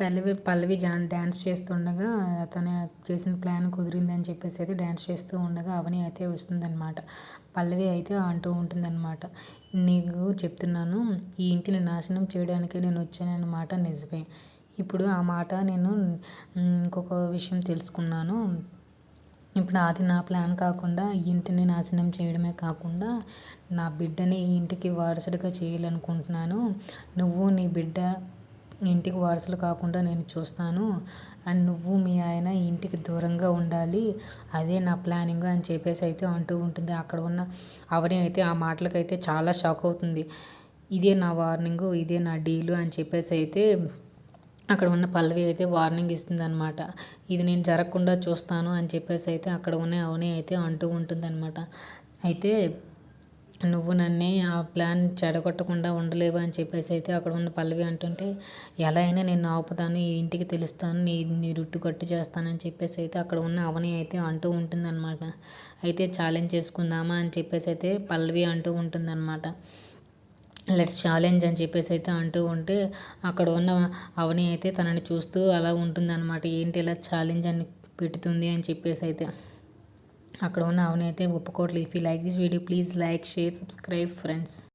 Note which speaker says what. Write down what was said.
Speaker 1: పల్లవి పల్లవి John dance చేస్తుండగా అతను చేసిన ప్లాన్ కుదిరింది అని చెప్పేసి అయితే డ్యాన్స్ చేస్తూ ఉండగా అవని అయితే వస్తుందన్నమాట. పల్లవి అయితే అంటూ ఉంటుందన్నమాట. నీకు చెప్తున్నాను ఈ ఇంటిని నాశనం చేయడానికి నేను వచ్చానన్నమాట నిజమే. ఇప్పుడు ఆ మాట నేను ఇంకొక విషయం తెలుసుకున్నాను. ఇప్పుడు అది నా ప్లాన్ కాకుండా ఈ ఇంటిని నాశనం చేయడమే కాకుండా నా బిడ్డని ఈ ఇంటికి వారసుడిగా చేయాలనుకుంటున్నాను. నువ్వు నీ బిడ్డ ఇంటికి వారసులు కాకుండా నేను చూస్తాను. అండ్ నువ్వు మీ ఆయన ఇంటికి దూరంగా ఉండాలి. అదే నా ప్లానింగ్ అని చెప్పేసి అయితే అంటూ ఉంటుంది. అక్కడ ఉన్న అవని అయితే ఆ మాటలకైతే చాలా షాక్ అవుతుంది. ఇదే నా వార్నింగు ఇదే నా డీలు అని చెప్పేసి అయితే అక్కడ ఉన్న పల్లవి అయితే వార్నింగ్ ఇస్తుంది అనమాట ఇది నేను జరగకుండా చూస్తాను అని చెప్పేసి అయితే అక్కడ ఉన్న అవని అయితే అంటూ ఉంటుంది అనమాట అయితే నువ్వు నన్నే ఆ ప్లాన్ చెడగొట్టకుండా ఉండలేవు అని చెప్పేసి అయితే అక్కడ ఉన్న పల్లవి అంటుంటే ఎలా అయినా నేను ఆపుతాను ఈ ఇంటికి తెలుస్తాను నీ నీ రుట్టు కట్టు చేస్తానని చెప్పేసి అయితే అక్కడ ఉన్న అవని అయితే అంటూ ఉంటుందన్నమాట. అయితే ఛాలెంజ్ చేసుకుందామా అని చెప్పేసి అయితే పల్లవి అంటూ ఉంటుందన్నమాట. లెట్స్ ఛాలెంజ్ అని చెప్పేసి అయితే అంటూ ఉంటే అక్కడ ఉన్న అవని అయితే తనని చూస్తూ అలా ఉంటుందన్నమాట. ఏంటి ఇలా ఛాలెంజ్ అని పెడుతుంది అని చెప్పేసి అయితే. అక్కడ ఉన్న అవునైతే ఒప్పుకోవట్లేదు. If you like this video please like share subscribe friends